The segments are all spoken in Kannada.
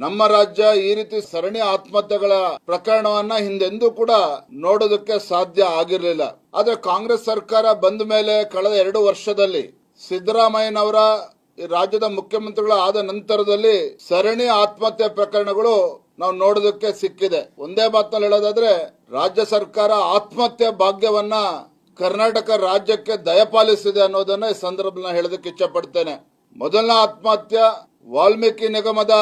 ನಮ್ಮ ರಾಜ್ಯ ಈ ರೀತಿ ಸರಣಿ ಆತ್ಮಹತ್ಯೆಗಳ ಪ್ರಕರಣವನ್ನ ಹಿಂದೆಂದೂ ಕೂಡ ನೋಡೋದಕ್ಕೆ ಸಾಧ್ಯ ಆಗಿರಲಿಲ್ಲ. ಆದ್ರೆ ಕಾಂಗ್ರೆಸ್ ಸರ್ಕಾರ ಬಂದ ಮೇಲೆ ಕಳೆದ ಎರಡು ವರ್ಷದಲ್ಲಿ ಸಿದ್ದರಾಮಯ್ಯನವರ ರಾಜ್ಯದ ಮುಖ್ಯಮಂತ್ರಿಗಳು ಆದ ನಂತರದಲ್ಲಿ ಸರಣಿ ಆತ್ಮಹತ್ಯೆ ಪ್ರಕರಣಗಳು ನಾವು ನೋಡೋದಕ್ಕೆ ಸಿಕ್ಕಿದೆ. ಒಂದೇ ಮಾತಿನಲ್ಲಿ ಹೇಳೋದಾದ್ರೆ ರಾಜ್ಯ ಸರ್ಕಾರ ಆತ್ಮಹತ್ಯೆ ಭಾಗ್ಯವನ್ನ ಕರ್ನಾಟಕ ರಾಜ್ಯಕ್ಕೆ ದಯಪಾಲಿಸಿದೆ ಅನ್ನೋದನ್ನ ಈ ಸಂದರ್ಭದಲ್ಲಿ ಹೇಳೋದಕ್ಕೆ ಇಚ್ಛೆ ಪಡ್ತೇನೆ ಮೊದಲನೇ ಆತ್ಮಹತ್ಯೆ ವಾಲ್ಮೀಕಿ ನಿಗಮದ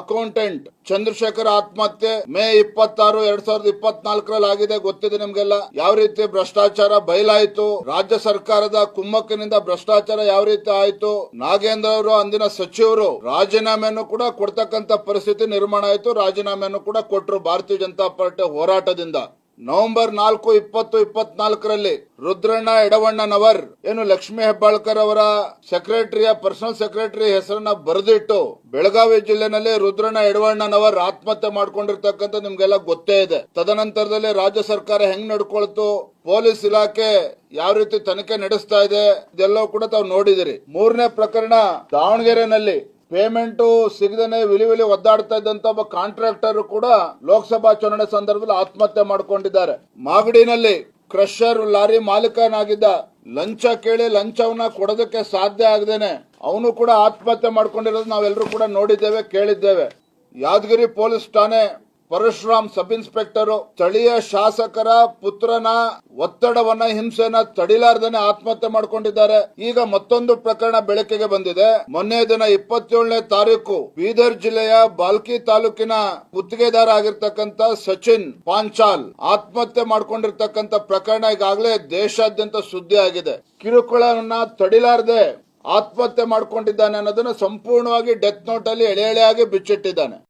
ಅಕೌಂಟೆಂಟ್ ಚಂದ್ರಶೇಖರ್ ಆತ್ಮಹತ್ಯೆ ಮೇ ಇಪ್ಪತ್ತಾರು, ಎರಡ್ ಸಾವಿರದ ಇಪ್ಪತ್ನಾಲ್ಕರಲ್ಲಿ ಆಗಿದೆ. ಗೊತ್ತಿದೆ ನಿಮ್ಗೆಲ್ಲ? ಯಾವ ರೀತಿ ಭ್ರಷ್ಟಾಚಾರ ಬಯಲಾಯಿತು ರಾಜ್ಯ ಸರ್ಕಾರದ ಕುಮ್ಮಕ್ಕಿನಿಂದ ಭ್ರಷ್ಟಾಚಾರ ಯಾವ ರೀತಿ ಆಯಿತು? ನಾಗೇಂದ್ರ ಅವರು, ಅಂದಿನ ಸಚಿವರು ರಾಜೀನಾಮೆಯನ್ನು ಕೂಡ ಕೊಡ್ತಕ್ಕಂತ ಪರಿಸ್ಥಿತಿ ನಿರ್ಮಾಣ ಆಯಿತು. ರಾಜೀನಾಮೆಯನ್ನು ಕೂಡ ಕೊಟ್ಟರು ಭಾರತೀಯ ಜನತಾ ಪಾರ್ಟಿ ಹೋರಾಟದಿಂದ. ನವೆಂಬರ್ ನಾಲ್ಕು, ಇಪ್ಪತ್ತು, ಇಪ್ಪತ್ನಾಲ್ಕರಲ್ಲಿ ರುದ್ರಣ್ಣ ಎಡವಣ್ಣನವರ್ ಏನು ಲಕ್ಷ್ಮೀ ಹೆಬ್ಬಾಳ್ಕರ್ ಅವರ ಸೆಕ್ರೆಟರಿಯ ಪರ್ಸನಲ್ ಸೆಕ್ರೆಟರಿ ಹೆಸರನ್ನ ಬರೆದಿಟ್ಟು ಬೆಳಗಾವಿ ಜಿಲ್ಲೆನಲ್ಲಿ ರುದ್ರಣ್ಣ ಎಡವಣ್ಣನವರ್ ಆತ್ಮಹತ್ಯೆ ಮಾಡ್ಕೊಂಡಿರ್ತಕ್ಕಂಥ ನಿಮ್ಗೆಲ್ಲ ಗೊತ್ತೇ ಇದೆ. ತದನಂತರದಲ್ಲಿ ರಾಜ್ಯ ಸರ್ಕಾರ ಹೆಂಗ್ ನಡ್ಕೊಳ್ತು, ಪೊಲೀಸ್ ಇಲಾಖೆ ಯಾವ ರೀತಿ ತನಿಖೆ ನಡೆಸ್ತಾ ಇದೆ, ಇದೆಲ್ಲವೂ ಕೂಡ ತಾವು ನೋಡಿದಿರಿ. ಮೂರನೇ ಪ್ರಕರಣ ದಾವಣಗೆರೆನಲ್ಲಿ ಪೇಮೆಂಟ್ ಸಿಗದೇನೆ ವಿಲಿ ವಿಲಿ ಒದ್ದಾಡ್ತಾ ಇದ್ದಂತ ಒಬ್ಬ ಕಾಂಟ್ರಾಕ್ಟರ್ ಕೂಡ ಲೋಕಸಭಾ ಚುನಾವಣೆ ಸಂದರ್ಭದಲ್ಲಿ ಆತ್ಮಹತ್ಯೆ ಮಾಡಿಕೊಂಡಿದ್ದಾರೆ. ಮಾಗಡಿನಲ್ಲಿ ಕ್ರಷರ್ ಲಾರಿ ಮಾಲೀಕನಾಗಿದ್ದ ಲಂಚ ಕೇಳಿ ಲಂಚವನ್ನ ಕೊಡೋದಕ್ಕೆ ಸಾಧ್ಯ ಆಗದೇನೆ ಅವನು ಕೂಡ ಆತ್ಮಹತ್ಯೆ ಮಾಡ್ಕೊಂಡಿರೋದು ನಾವೆಲ್ಲರೂ ಕೂಡ ನೋಡಿದ್ದೇವೆ, ಕೇಳಿದ್ದೇವೆ. ಯಾದಗಿರಿ ಪೊಲೀಸ್ ಠಾಣೆ ಪರಶುರಾಮ್ ಸಬ್ ಇನ್ಸ್ಪೆಕ್ಟರ್ ಸ್ಥಳೀಯ ಶಾಸಕರ ಪುತ್ರನ ಒತ್ತಡವನ್ನ, ಹಿಂಸೆನ ತಡಿಲಾರ್ದನೆ ಆತ್ಮಹತ್ಯೆ ಮಾಡಿಕೊಂಡಿದ್ದಾರೆ. ಈಗ ಮತ್ತೊಂದು ಪ್ರಕರಣ ಬೆಳಕಿಗೆ ಬಂದಿದೆ. ಮೊನ್ನೆ ದಿನ ಇಪ್ಪತ್ತೇಳನೇ ತಾರೀಕು ಬೀದರ್ ಜಿಲ್ಲೆಯ ಬಾಲ್ಕಿ ತಾಲೂಕಿನ ಗುತ್ತಿಗೆದಾರ ಆಗಿರ್ತಕ್ಕಂತ ಸಚಿನ್ ಪಾಂಚಾಲ್ ಆತ್ಮಹತ್ಯೆ ಮಾಡಿಕೊಂಡಿರ್ತಕ್ಕಂತ ಪ್ರಕರಣ ಈಗಾಗಲೇ ದೇಶಾದ್ಯಂತ ಸುದ್ದಿ ಆಗಿದೆ ಕಿರುಕುಳವನ್ನ ತಡಿಲಾರದೆ ಆತ್ಮಹತ್ಯೆ ಮಾಡ್ಕೊಂಡಿದ್ದಾನೆ ಅನ್ನೋದನ್ನ ಸಂಪೂರ್ಣವಾಗಿ ಡೆತ್ ನೋಟ್ ಅಲ್ಲಿ ಎಳೆ ಎಳೆಯಾಗಿ ಬಿಚ್ಚಿಟ್ಟಿದ್ದಾನೆ.